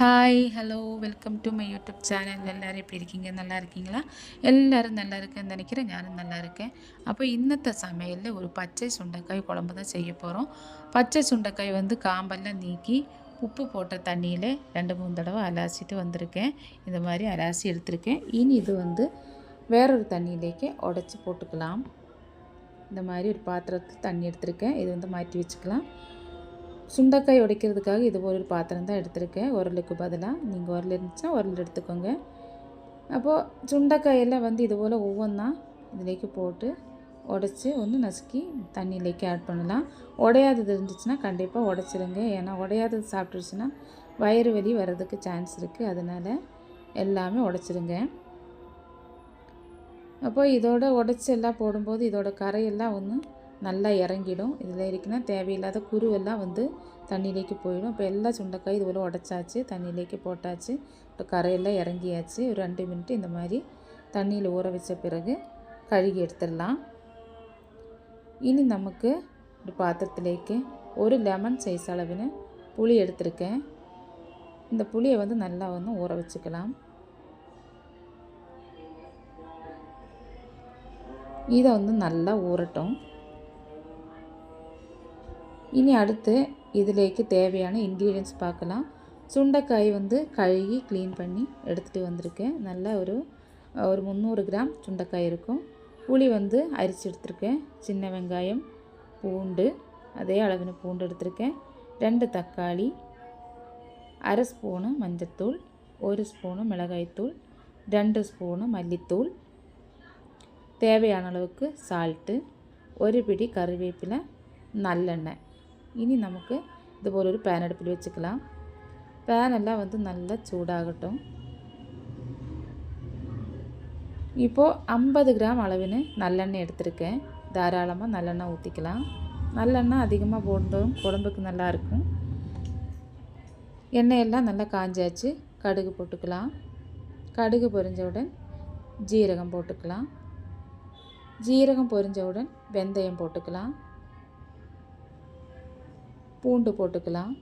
Hi hello welcome to my YouTube channel எல்லோரும் எப்படி இருக்கீங்க? நல்லா இருக்கீங்களா? எல்லோரும் நல்லா இருக்கேன்னு நினைக்கிறேன். ஞானும் நல்லா இருக்கேன். அப்போ இன்னத்த சமையலில் ஒரு பச்சை சுண்டைக்காய் குழம்பு தான் செய்ய போகிறோம் பச்சை சுண்டைக்காய் வந்து காம்பெல்லாம் நீக்கி உப்பு போட்ட தண்ணியில் ரெண்டு மூணு தடவை அலாசிட்டு வந்திருக்கேன். இந்த மாதிரி அலாசி எடுத்திருக்கேன். இனி இது வந்து வேறொரு தண்ணியிலேக்கு உடச்சி போட்டுக்கலாம். இந்த மாதிரி ஒரு பாத்திரத்தில் தண்ணி எடுத்திருக்கேன். இது வந்து மாற்றி வச்சுக்கலாம். சுண்டைக்காய் உடைக்கிறதுக்காக இது ஒரு பாத்திரம் தான் எடுத்திருக்கேன். உரலுக்கு பதிலாக நீங்கள் உரல் இருந்துச்சா உரல் எடுத்துக்கோங்க. அப்போது சுண்டைக்காயெல்லாம் வந்து இது போல் ஒவ்வொன்றா இதுலேக்கு போட்டு உடச்சி ஒன்று நசுக்கி தண்ணியிலேக்கு ஆட் பண்ணலாம். உடையாதது இருந்துச்சுன்னா கண்டிப்பாக உடச்சிருங்க. ஏன்னா உடையாதது சாப்பிட்டுருச்சுன்னா வயிறு வலி வர்றதுக்கு சான்ஸ் இருக்குது அதனால் எல்லாமே உடச்சிருங்க. அப்போது இதோட உடச்சி எல்லாம் போடும்போது இதோட கரையெல்லாம் ஒன்று நல்லா இறங்கிடும். இதில் இருக்குன்னா தேவையில்லாத குருவெல்லாம் வந்து தண்ணியிலேக்கு போயிடும். இப்போ எல்லா சுண்டைக்காய் இது போல் உடச்சாச்சு தண்ணியிலேக்கு போட்டாச்சு. இப்போ கரையெல்லாம் இறங்கியாச்சு. ஒரு ரெண்டு மினிட் இந்த மாதிரி தண்ணியில் ஊற வச்ச பிறகு கழுகி எடுத்துடலாம். இனி நமக்கு ஒரு பாத்திரத்திலேக்கு ஒரு லெமன் சைஸ் அளவில் புளி எடுத்திருக்கேன். இந்த புளியை வந்து நல்லா வந்து ஊற வச்சுக்கலாம். இதை வந்து நல்லா ஊறட்டும். இனி அடுத்து இதிலேக்கு தேவையான இன்க்ரீடியன்ஸ் பார்க்கலாம். சுண்டைக்காய் வந்து கழுகி க்ளீன் பண்ணி எடுத்துகிட்டு வந்திருக்கேன். நல்லா ஒரு ஒரு முந்நூறு கிராம் சுண்டைக்காய் இருக்கும். புளி வந்து அரிச்சு எடுத்திருக்கேன். சின்ன வெங்காயம் பூண்டு அதே அளவின பூண்டு எடுத்திருக்கேன். ரெண்டு தக்காளி அரை ஸ்பூனு மஞ்சத்தூள் ஒரு ஸ்பூனு மிளகாய்த்தூள் ரெண்டு ஸ்பூனு மல்லித்தூள். தேவையான அளவுக்கு சால்ட்டு ஒரு பிடி கருவேப்பிலை நல்லெண்ணெய். இனி நமக்கு இது போல் ஒரு பேன் அடுப்பில் வச்சுக்கலாம் பேன் எல்லாம் வந்து நல்லா சூடாகட்டும் இப்போது ஐம்பது கிராம் அளவுன்னு நல்லெண்ணெய் எடுத்திருக்கேன் தாராளமாக நல்லெண்ணெய் ஊற்றிக்கலாம் நல்லெண்ணெய் அதிகமாக போடுறதும் குழம்புக்கு நல்லாயிருக்கும் எண்ணெயெல்லாம் நல்லா காஞ்சாச்சு கடுகு போட்டுக்கலாம் கடுகு பொரிஞ்சவுடன் ஜீரகம் போட்டுக்கலாம் ஜீரகம் பொரிஞ்சவுடன் வெந்தயம் போட்டுக்கலாம் பூண்டு போட்டுக்கலாம்.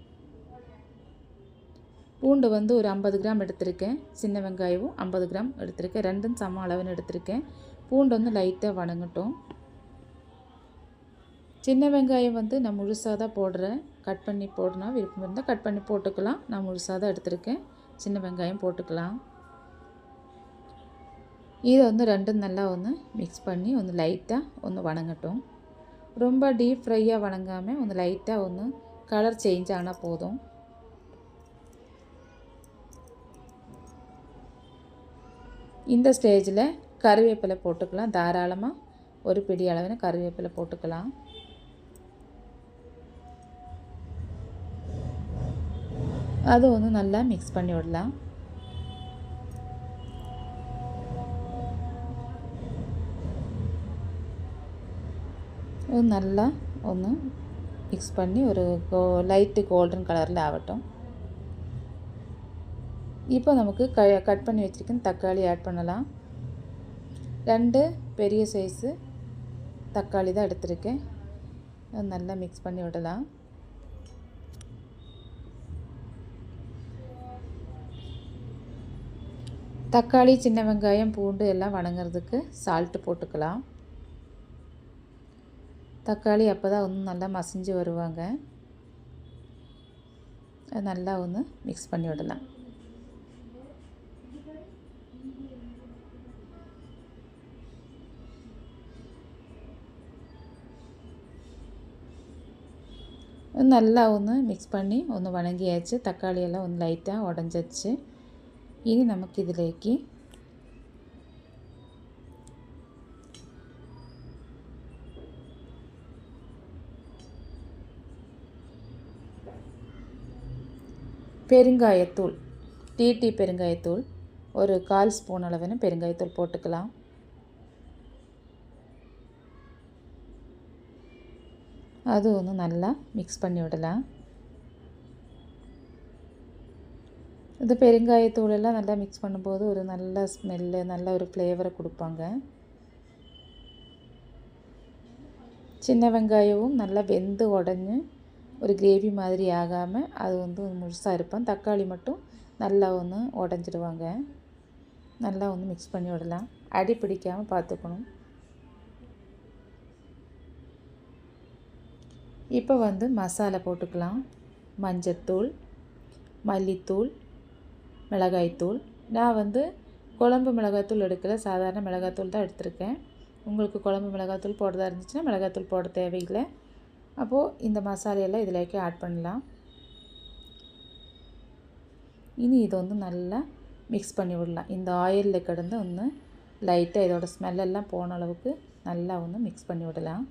பூண்டு வந்து ஒரு ஐம்பது கிராம் எடுத்திருக்கேன். சின்ன வெங்காயமும் ஐம்பது கிராம் எடுத்திருக்கேன். ரெண்டும் சம அளவுன்னு எடுத்திருக்கேன். பூண்டு வந்து லைட்டாக வணங்கட்டும். சின்ன வெங்காயம் வந்து நான் முழுசாக தான் போடுறேன். கட் பண்ணி போடணும் விருப்பம் இருந்தால் கட் பண்ணி போட்டுக்கலாம். நான் முழுசாக தான் எடுத்திருக்கேன். சின்ன வெங்காயம் போட்டுக்கலாம். இதை வந்து ரெண்டும் நல்லா ஒன்று மிக்ஸ் பண்ணி ஒன்று லைட்டாக ஒன்று வணங்கட்டும். ரொம்ப டீப் ஃப்ரையாக வணங்காமல் ஒன்று லைட்டாக ஒன்று கலர் சேஞ்ச் ஆனால் போதும் இந்த ஸ்டேஜில் கருவேப்பிலை போட்டுக்கலாம் தாராளமாக ஒரு பிடி அளவில் கருவேப்பிலை போட்டுக்கலாம் அது வந்து நல்லா மிக்ஸ் பண்ணி விடலாம் நல்லா ഒന്ന് மிக்ஸ் பண்ணி ஒரு கோ லைட்டு கோல்டன் கலரில் ஆகட்டும். இப்போ நமக்கு க கட் பண்ணி வச்சுருக்கேன் தக்காளி ஆட் பண்ணலாம். ரெண்டு பெரிய சைஸு தக்காளி தான் எடுத்திருக்கேன். நல்லா மிக்ஸ் பண்ணி விடலாம். தக்காளி சின்ன வெங்காயம் பூண்டு எல்லாம் வணங்குறதுக்கு சால்ட்டு போட்டுக்கலாம். தக்காளி அப்போ தான் ஒன்று நல்லா மசிஞ்சு வருவாங்க. அது நல்லா ஒன்று மிக்ஸ் பண்ணி விடலாம். நல்லா ஒன்று மிக்ஸ் பண்ணி ஒன்று வணங்கியாச்சு. தக்காளியெல்லாம் ஒன்று லைட்டாக உடஞ்சிச்சு இனி நமக்கு இதிலேக்கு பெருங்காயத்தூள். டீ பெருங்காயத்தூள். ஒரு கால் ஸ்பூன் அளவுன்னு பெருங்காயத்தூள் போட்டுக்கலாம். அது ஒன்று நல்லா மிக்ஸ் பண்ணி விடலாம். இது பெருங்காயத்தூளெல்லாம் நல்லா மிக்ஸ் பண்ணும்போது ஒரு நல்ல ஸ்மெல்லு நல்ல ஒரு ஃப்ளேவரை கொடுப்பாங்க. சின்ன வெங்காயமும் நல்லா வெந்து உடஞ்சி ஒரு கிரேவி மாதிரி ஆகாமல் அது வந்து முழுசாக இருப்பேன். தக்காளி மட்டும் நல்லா ஒன்று உடஞ்சிடுவாங்க. நல்லா ஒன்று மிக்ஸ் பண்ணி விடலாம். அடி பிடிக்காமல் பார்த்துக்கணும். இப்போ வந்து மசாலா போட்டுக்கலாம். மஞ்சத்தூள் மல்லித்தூள் மிளகாய்த்தூள். நான் வந்து குழம்பு மிளகாய்த்தூள் எடுக்கலை. சாதாரண மிளகாய்த்தூள் தான் எடுத்திருக்கேன். உங்களுக்கு குழம்பு மிளகாய்த்தூள் போடுறதா இருந்துச்சுன்னா மிளகாய்த்தூள் போட தேவையில்லை. அப்போது இந்த மசாலையெல்லாம் இதிலேக்கே ஆட் பண்ணலாம். இனி இதை வந்து நல்லா மிக்ஸ் பண்ணி விடலாம். இந்த ஆயிலில் கிடந்து ஒன்று லைட்டாக இதோட ஸ்மெல்லெல்லாம் போன அளவுக்கு நல்லா ஒன்று மிக்ஸ் பண்ணி விடலாம்.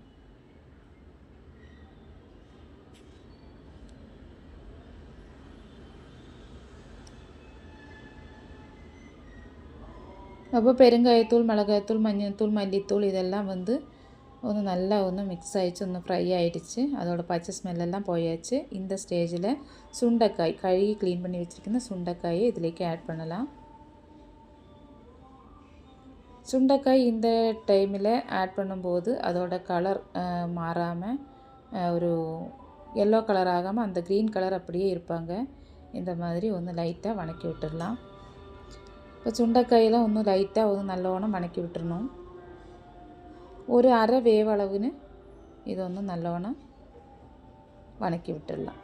அப்போ பெருங்காயத்தூள் மிளகாய்த்தூள் மஞ்சள்தூள் மல்லித்தூள் இதெல்லாம் வந்து ഒന്ന് நல்லா ഒന്ന് மிக்ஸ் ஆயிடுச்சு ഒന്ന് ஃப்ரை ஆகிடுச்சு அதோட பச்சை ஸ்மெல்லெல்லாம் போயாச்சு இந்த ஸ்டேஜில் சுண்டைக்காய் கழுகி க்ளீன் பண்ணி வச்சுருக்கிற சுண்டைக்காயை இதிலேக்கு ஆட் பண்ணலாம் சுண்டைக்காய் இந்த டைமில் ஆட் பண்ணும்போது அதோட கலர் மாறாமல் ஒரு எல்லோ கலர் ஆகாமல் அந்த க்ரீன் கலர் அப்படியே இருப்பாங்க இந்த மாதிரி ஒன்று லைட்டாக வணக்கி விட்டுடலாம் இப்போ சுண்டைக்காயெல்லாம் ஒன்று லைட்டாக ஒன்று നല്ലോണം വണക്കി വിട്ടിരണം ഒരു അര വേവളവിന് ഇതൊന്ന് നല്ലോണം வணக்கி விட்டுடலாம்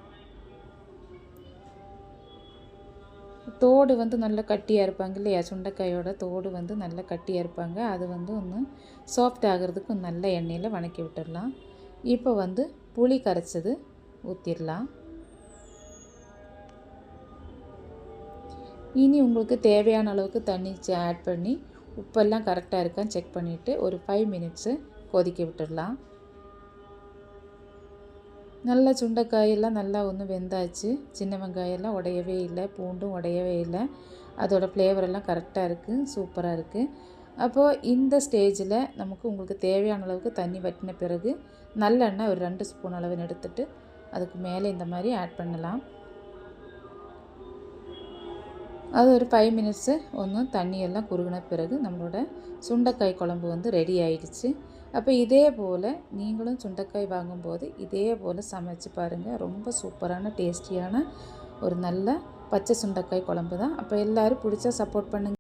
தோடு வந்து நல்லா கட்டியாக இருப்பாங்க இல்லையா சுண்டைக்காயோட தோடு வந்து நல்லா கட்டியாக இருப்பாங்க அது வந்து ஒன்று சாஃப்ட் ஆகிறதுக்கு நல்ல எண்ணெயில் வணக்கி விட்டுடலாம் இப்போ வந்து புளி கரைச்சது ஊற்றிடலாம் இனி உங்களுக்கு தேவையான அளவுக்கு தண்ணி ஆட் பண்ணி உப்பெல்லாம் கரெக்டாக இருக்கான்னு செக் பண்ணிவிட்டு ஒரு ஃபைவ் மினிட்ஸு கொதிக்க விட்டுடலாம். நல்லா சுண்டைக்காயெல்லாம் நல்லா ஒன்று வெந்தாச்சு. சின்ன வெங்காயெல்லாம் உடையவே இல்லை பூண்டும் உடையவே இல்லை. அதோடய ஃப்ளேவரெல்லாம் கரெக்டாக இருக்குது சூப்பராக இருக்குது அப்போது இந்த ஸ்டேஜில் நமக்கு உங்களுக்கு தேவையான அளவுக்கு தண்ணி வட்டின பிறகு நல்லெண்ணெய் ஒரு ரெண்டு ஸ்பூன் அளவுன்னு எடுத்துகிட்டு அதுக்கு மேலே இந்த மாதிரி ஆட் பண்ணலாம். அது ஒரு ஃபைவ் மினிட்ஸு ஒன்று தண்ணியெல்லாம் குறுகின பிறகு நம்மளோட சுண்டைக்காய் குழம்பு வந்து ரெடி ஆயிடுச்சு அப்போ இதே போல் நீங்களும் சுண்டைக்காய் வாங்கும்போது இதே போல் சமைச்சு பாருங்கள் ரொம்ப சூப்பரான டேஸ்டியான ஒரு நல்ல பச்சை சுண்டைக்காய் குழம்பு தான் அப்போ எல்லோரும் பிடிச்சா சப்போர்ட் பண்ணுங்கள்